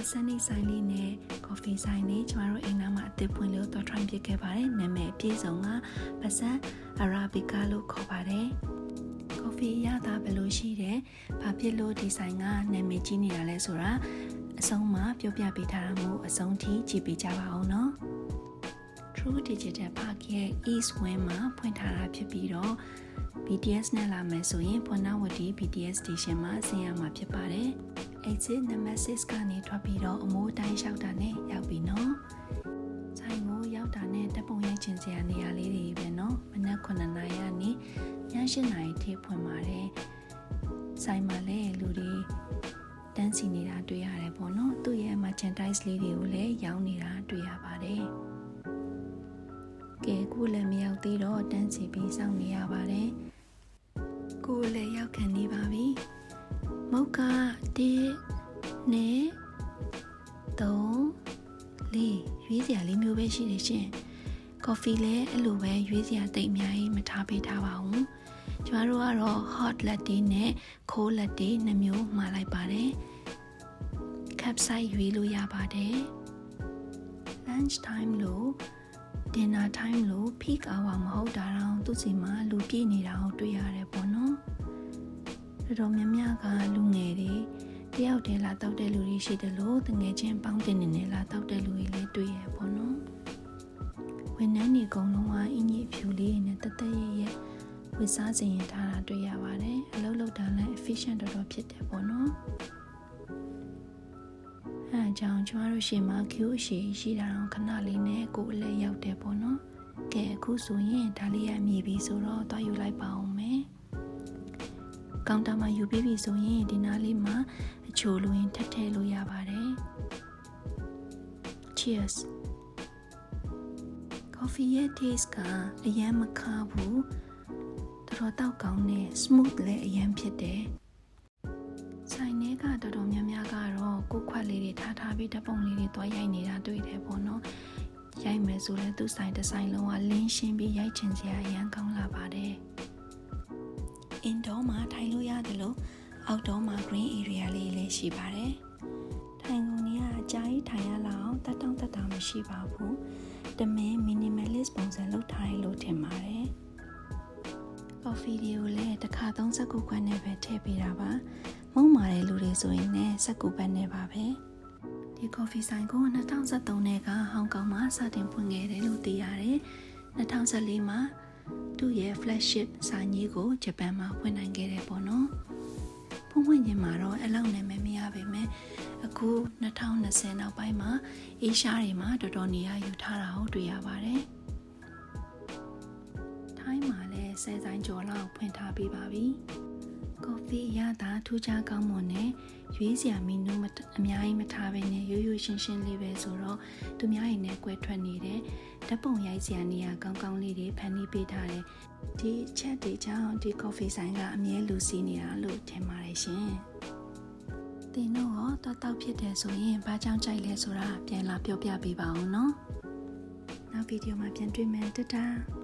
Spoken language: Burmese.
ပတ်စံနေဆိုင်လေးနဲ့ coffee ဆိုင်လေးကျမတို့အိမ်နာမှာအသစ်ပွင့်လို့တော့ try ပြခဲ့ပါတယ်နာမည်အပြည့်စုံကပတ်စံ Arabica လို့ခေါ်ပါတယ် coffee ရတာဘယ်လိုရှိတယ်ဘာဖြစ်လို့ဒီဆိုင်ကနာမည်ကြီးနေတာလဲဆိုတာအဆုံးမှာပြောပြပေးထားတာမို့အဆုံးထိကြည့်ပေးကြပါအောင်နော် True Digital Park ရဲ့ East Wing မှာဖွင့်ထားတာဖြစ်ပြီးတော့ BTS နဲ့လာမယ်ဆိုရင်ဖွနာဝတီ BTS Station မှာဆင်းရမှာဖြစ်ပါတယ်။ Exit number 6ကနေထွက်ပြီးတော့အမိုးတိုင်းလျှောက်တာနဲ့ရောက်ပြီနော်။ဆိုင်ကိုရောက်တာနဲ့တပ်ပုံရိုက်ချင်စရာနေရာလေးတွေပဲနော်။မနက်9နာရီကနေည7နာရီထိဖွင့်ပါတယ်။ဆိုင်မှာလည်းလူတွေတန်းစီနေတာတွေ့ရတယ်ပေါ့နော်။သူ့ရဲ့ merchandise လေးတွေကိုလည်းရောင်းနေတာ သေးတော့တန်းစီပြီးစောင့်နေရပါတယ်။ကိုယ်လည်းရောက်ခံနေပါပြီ။မုတ်က1နဲ့3လေးရွေးစရာလေးမျိုးပဲရှိတယ်ရှင်။ကော်ဖီလည်းအဲ့လိုပဲရွေးစရာတိတ်အများကြီးမထားပေးထားပါဘူး။ကျမတို့ကတော့ hot latte နဲ့ cold latte နှစ်မျိုးမှာလိုက်ပါတယ်။ cup size ရွေးလို့ရပါတယ်။ lunch time လို့ dinner time လို့ peak hour မဟုတ်တာတော့သူစီမှာလူပြည့်နေတာကိုတွေ့ရတယ်ပေါ့နော်တော်တော်များများကလူငယ်တွေတယောက်တည်းလာတောက်တဲ့လူတွေရှိတယ်လို့တငယ်ချင်းပေါင်းတင်နေနေလာတောက်တဲ့လူတွေလည်းတွေ့ရပေါ့နော်ဝန်ထမ်းတွေအကုန်လုံးကအင်ကြီးအဖြူလေးနဲ့တသက်ရရဲ့ဝစ်စားစင်ရင်ထားတာတွေ့ရပါတယ်အလုပ်လုပ်တာလည်း efficient တော်တော်ဖြစ်တယ်ပေါ့နော် အဲအကြောင်းကျမတို့ရှေ့မှာ queue အရှိရှိတာတော့ခဏလေးနဲ့ကိုယ်အလဲရောက်တယ်ပေါ့နော်ကဲအခုဆိုရင်ဒါလေးရမြည်ပြီဆိုတော့တွားယူလိုက်ပါအောင်မယ်ကောင်တာမှာယူပြီးပြီဆိုရင်ဒီနားလေးမှာအချိုလိုရင်ထက်ထဲလို့ရပါတယ် Cheers Coffee ရဲ့ taste ကအယမ်းမခါဘူးတော်တော်တောက်ကောင်းနဲ့ smooth လည်းအယမ်းဖြစ်တယ်ဆိုင်ထဲကတော်တော်များများကတော့ ကိုယ်ခွက်လေးတွေထားထားပြီးဓာတ်ပုံလေးတွေတွားရိုက်နေတာတွေ့တယ်ပေါ့နော်ရိုက်မယ်ဆိုလဲသူ့ဆိုင်တစ်ဆိုင်လုံးကလင်းရှင်းပြီးရိုက်ချင်စရာအရန်ကောင်းလာပါတယ် indoor မှာထိုင်လို့ရတယ်လို့ outdoor မှာ green area လေးလည်းရှိပါတယ်ထိုင်ကုန်ကြီးကအကြာကြီးထိုင်ရလောက်တတ်တောင့်တတ်တာမရှိပါဘူးတမင် minimalist ပုံစံလုပ်ထားတယ်လို့ထင်ပါတယ် coffee တွေကိုလည်းတစ်ခါသုံးစက္ကူခွက်နဲ့ပဲထည့်ပေးတာပါ မုံမာတဲ့လူတွေဆိုရင်လည်းစက္ကူပတ်နဲ့ပါပဲဒီ coffee ဆိုင်ကို2013နဲ့ကဟောင်ကောင်မှာစတင်ဖွင့်ခဲ့တယ်လို့သိရတယ်2014မှာသူ့ရဲ့ flagship ဆိုင်ကြီးကိုဂျပန်မှာဖွင့်နိုင်ခဲ့တယ်ပေါ့နော်ဖွင့်ဖွင့်ချင်းမှာတော့အလောက်နာမည်မရပါပဲအခု2020နောက်ပိုင်းမှာအေရှားတွေမှာတော်တော်နေရာယူထားတာကိုတွေ့ရပါတယ်ထိုင်းမှာလည်းဆယ်ဆိုင်ကျော်လောက်ဖွင့်ထားပြီးပါပြီ။ ကော်ဖီရတာထူးခြားကောင်းမွန်နဲ့ရွေးစရာမီနူးအများကြီးမထားဘဲနဲ့ရိုးရိုးရှင်းရှင်းလေးပဲဆိုတော့သူများရင်နဲ့ကွဲထွက်နေတဲ့ဓာတ်ပုံရိုက်စရာနေရာကောင်းကောင်းလေးတွေဖန်တီးပေးထားတယ်။ဒီချက်တွေကြောင့်ဒီကော်ဖီဆိုင်ကအမြဲလူစီးနေတာလို့ထင်ပါတယ်ရှင်။တင်တော့တော့တောက်ဖြစ်တယ်ဆိုရင်ဘာကြောင့်ကြိုက်လဲဆိုတာပြန်လာပြောပြပေးပါအောင်နော်။နောက်ဗီဒီယိုမှာပြန်တွေ့မယ်တတား